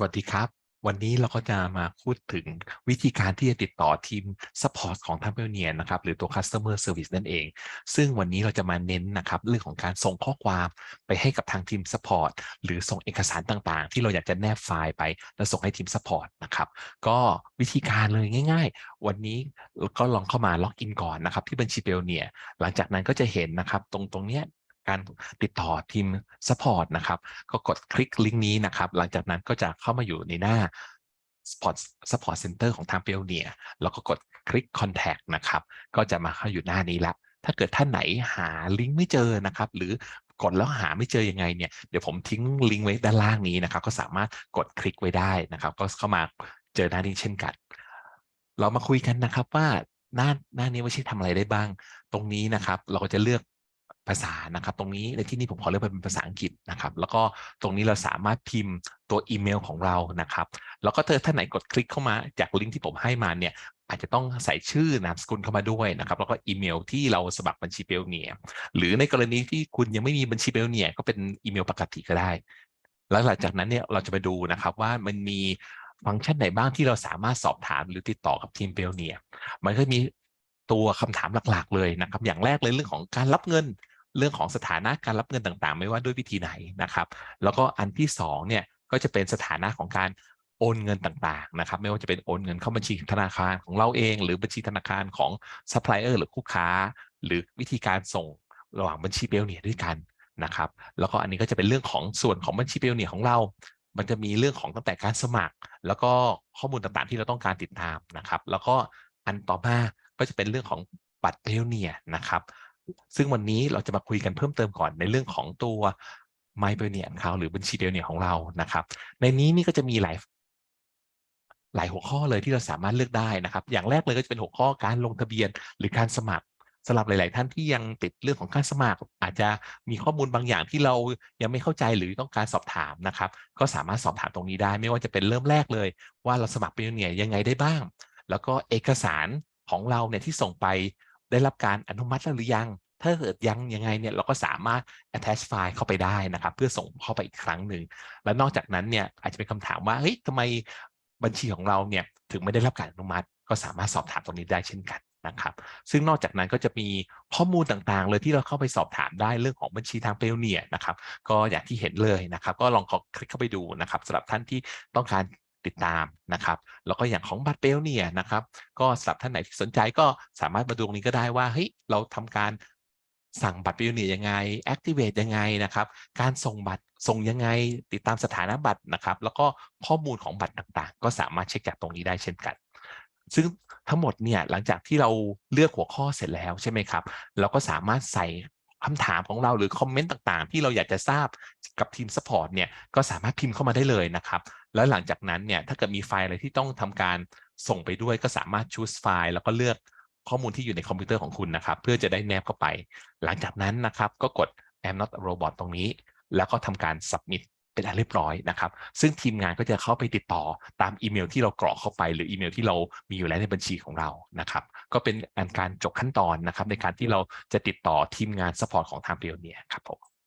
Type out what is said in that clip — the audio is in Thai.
สวัสดีครับ วันนี้เราก็จะมาพูดถึงวิธีการที่จะติดต่อทีม Support ของทางเ p เนียนะครับหรือตัว Customer Service นั่นเอง ซึ่งวันนี้เราจะมาเน้นนะครับเรื่องของการส่งข้อความไปให้กับทางทีม Support หรือส่งเอกสารต่างๆ ที่เราอยากจะแนบไฟล์ไป แล้วส่งให้ทีม Support นะครับก็วิธีการเลยง่าย ๆ วันนี้ก็ลองเข้ามาล็อกอินก่อนนะครับที่บัญชีเ p เนียหลังจากนั้นก็จะเห็นนะครับตรงตรงเนี้ย การติดต่อทีม Support นะครับก็กดคลิกลิงก์นี้นะครับหลังจากนั้นก็จะเข้ามาอยู่ในหน้า Support Support Center ของทางเ p เนียแล้วก็กดคลิก Contact นะครับ ก็จะมาเข้าอยู่หน้านี้ละ ถ้าเกิดท่านไหนหาลิงก์ไม่เจอนะครับ หรือกดแล้วหาไม่เจอยังไงเนี่ยเดี๋ยวผมทิ้งลิงก์ไว้ด้านล่างนี้นะครับ ก็สามารถกดคลิกไว้ได้นะครับ ก็เข้ามาเจอหน้านี้เช่นกัน เรามาคุยกันนะครับว่าหน้าหน้านี้ว่าใช้ทำอะไรได้บ้าง ตรงนี้นะครับ เราก็จะเลือก ภาษานะครับ ตรงนี้ในที่นี้ผมขอเลือกเป็นภาษาอังกฤษนะครับ แล้วก็ตรงนี้เราสามารถพิมพ์ตัวอีเมลของเรานะครับ แล้วก็เธอท่านไหนกดคลิกเข้ามาจากลิงก์ที่ผมให้มาเนี่ยอาจจะต้องใส่ชื่อนามสกุลเข้ามาด้วยนะครับ แล้วก็อีเมลที่เราสมัครบัญชีเปลเนียหรือในกรณีที่คุณยังไม่มีบัญชีเปลเนียก็เป็นอีเมลปกติก็ได้ แล้วหลังจากนั้นเนี่ยเราจะไปดูนะครับว่ามันมีฟังก์ชันไหนบ้างที่เราสามารถสอบถามหรือติดต่อกับทีมเปลเนียมันก็มีตัวคำถามหลักๆเลยนะครับ อย่างแรกเลยเรื่องของการรับเงิน เรื่องของสถานะการรับเงินต่างๆ ไม่ว่าด้วยวิธีไหนนะครับ แล้วก็อันที่2เนี่ยก็จะเป็นสถานะของการโอนเงินต่างๆนะครับไม่ว่าจะเป็นโอนเงินเข้าบัญชีธนาคารของเราเอง หรือบัญชีธนาคารของซัพพลายเออร์หรือคู่ค้า หรือวิธีการส่งระหว่างบัญชีเปลเนียด้วยกันนะครับแล้วก็อันนี้ก็จะเป็นเรื่องของส่วนของบัญชีเปลเนียของเรา มันจะมีเรื่องของตั้งแต่การสมัคร แล้วก็ข้อมูลต่างๆ ที่เราต้องการติดตามนะครับ แล้วก็อันต่อมาก็จะเป็นเรื่องของบัตรเปลเนียนะครับ ซึ่งวันนี้เราจะมาคุยกันเพิ่มเติมก่อนในเรื่องของตัว My p a y o n e e r ของเขาหรือบัญชีเปลเนียของเรานะครับ ในนี้นี่ก็จะมีหลายหลายหัวข้อเลยที่เราสามารถเลือกได้นะครับ อย่างแรกเลยก็จะเป็นหัวข้อการลงทะเบียนหรือการสมัครสำหรับหลาย ๆ ท่านที่ยังติดเรื่องของการสมัคร อาจจะมีข้อมูลบางอย่างที่เรายังไม่เข้าใจหรือต้องการสอบถามนะครับ ก็สามารถสอบถามตรงนี้ได้ ไม่ว่าจะเป็นเริ่มแรกเลย ว่าเราสมัครเป็นเนี่ยยังไงได้บ้าง แล้วก็เอกสารของเราเนี่ยที่ส่งไป ได้รับการอนุมัติแล้วหรือยัง ถ้าเกิดยังยังไงเนี่ยเราก็สามารถ attach ไฟล์เข้าไปได้นะครับ เพื่อส่งเข้าไปอีกครั้งหนึ่ง และนอกจากนั้นเนี่ยอาจจะเป็นคำถามว่าเฮ้ยทำไมบัญชีของเราเนี่ยถึงไม่ได้รับการอนุมัติ ก็สามารถสอบถามตรงนี้ได้เช่นกันนะครับ ซึ่งนอกจากนั้นก็จะมีข้อมูลต่างๆ เลยที่เราเข้าไปสอบถามได้เรื่องของบัญชีทางเปลเนียนะครับ ก็อย่างที่เห็นเลยนะครับ ก็ลองคลิกเข้าไปดูนะครับสำหรับท่านที่ต้องการ ติดตามนะครับ แล้วก็อย่างของบัตรเปลเนี่ยนะครับ ก็สำหรับท่านไหนที่สนใจก็สามารถมาดูตรงนี้ก็ได้ว่าเฮ้ยเราทำการสั่งบัตรเปลเนี่ยยังไง activate ยังไงนะครับ การส่งบัตรส่งยังไง ติดตามสถานะบัตรนะครับ แล้วก็ข้อมูลของบัตรต่างๆ ก็สามารถเช็คจากตรงนี้ได้เช่นกันซึ่งทั้งหมดเนี่ยหลังจากที่เราเลือกหัวข้อเสร็จแล้วใช่ไหมครับ เราก็สามารถใส่ คำถามของเราหรือคอมเมนต์ต่างๆ ที่เราอยากจะทราบกับทีมสปอร์ตเนี่ยก็สามารถพิมพ์เข้ามาได้เลยนะครับ แล้วหลังจากนั้นเนี่ยถ้าเกิดมีไฟล์อะไรที่ต้องทำการส่งไปด้วยก็สามารถ choose ไฟล์แล้วก็เลือกข้อมูลที่อยู่ในคอมพิวเตอร์ของคุณนะครับ เพื่อจะได้แนบเข้าไป หลังจากนั้นนะครับก็กด I'm not a robot ตรงนี้ แล้วก็ทำการ submit เป็นอันเรียบร้อยนะครับ ซึ่งทีมงานก็จะเข้าไปติดต่อตามอีเมลที่เรากรอกเข้าไป หรืออีเมลที่เรามีอยู่แล้วในบัญชีของเรานะครับ ก็เป็นการจบขั้นตอนนะครับในการที่เราจะติดต่อทีมงานสปอร์ตของทางเปียเนียครับผม